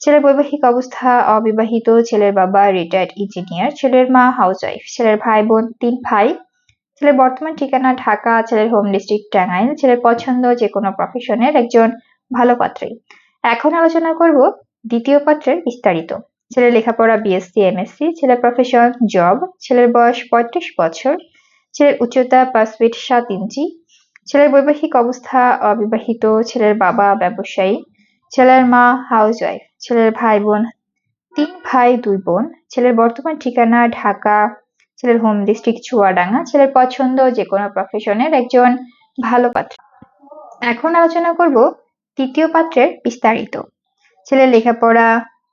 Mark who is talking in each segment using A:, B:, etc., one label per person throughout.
A: ছেলের বৈবাহিক অবস্থা অবিবাহিত, ছেলের বাবা রিটায়ার্ড ইঞ্জিনিয়ার ছেলের মা হাউসওয়াইফ ছেলের ভাই বোন তিন ভাই, ছেলের বর্তমান ঠিকানা ঢাকা, ছেলের হোম ডিস্ট্রিক্ট টাঙ্গাইল ছেলের পছন্দ যে কোনো প্রফেশনের একজন ভালো পাত্রী। এখন আলোচনা করব দ্বিতীয় পাত্রের বিস্তারিত। ছেলের লেখাপড়া বিএসসি এমএসসি ছেলের প্রফেশন জব ছেলের বয়স পঁয়ত্রিশ বছর, ছেলের উচ্চতা পাঁচ ফিট সাত ইঞ্চি, ছেলের বৈবাহিক অবস্থা অবিবাহিত, ছেলের বাবা ব্যবসায়ী ছেলের মা হাউসওয়াইফ, ছেলের ভাই বোন, তিন ভাই, দুই বোন। ছেলের বর্তমান ঠিকানা ঢাকা, ছেলের হোম ডিস্ট্রিক্ট চুয়াডাঙ্গা, ছেলের পছন্দ যে কোনো প্রফেশনের একজন ভালো পাত্র। এখন আলোচনা করব তৃতীয় পাত্রের বিস্তারিত। ছেলের লেখাপড়া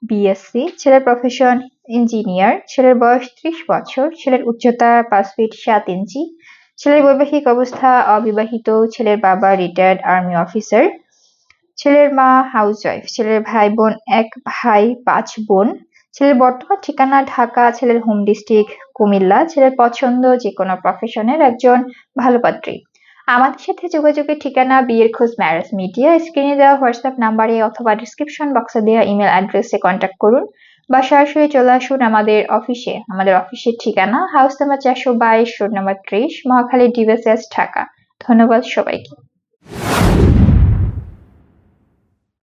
A: বিএসসি ছেলের প্রফেশন ইঞ্জিনিয়ার ছেলের বয়স ত্রিশ বছর, ছেলের উচ্চতা পাঁচ ফিট সাত ইঞ্চি ছেলের বৈবাহিক অবস্থা অবিবাহিত, ছেলের বাবা রিটায়ার্ড আর্মি অফিসার ছেলের মা হাউসওয়াইফ ছেলের ভাই বোন, এক ভাই, পাঁচ বোন। ছেলের বর্তমান ঠিকানা ঢাকা, ছেলের হোম ডিস্ট্রিক্ট কুমিল্লা, ছেলের পছন্দ যে কোনো প্রফেশনের একজন ভালো পাত্রী। আমাদের সাথে যোগাযোগের ঠিকানা বিয়ের খোঁজ ম্যারেজ মিডিয়া স্ক্রিনে দেওয়া হোয়াটসঅ্যাপ নাম্বারে অথবা ডিসক্রিপশন বক্সে দেওয়া ইমেল অ্যাড্রেসে কন্ট্যাক্ট করুন বা সরাসরি চলে আসুন আমাদের অফিসে আমাদের অফিসের ঠিকানা হাউস নাম্বার চারশো বাইশ রোড নাম্বার ত্রিশ, মহাখালী ডিভিএসএস ঢাকা। ধন্যবাদ সবাইকে।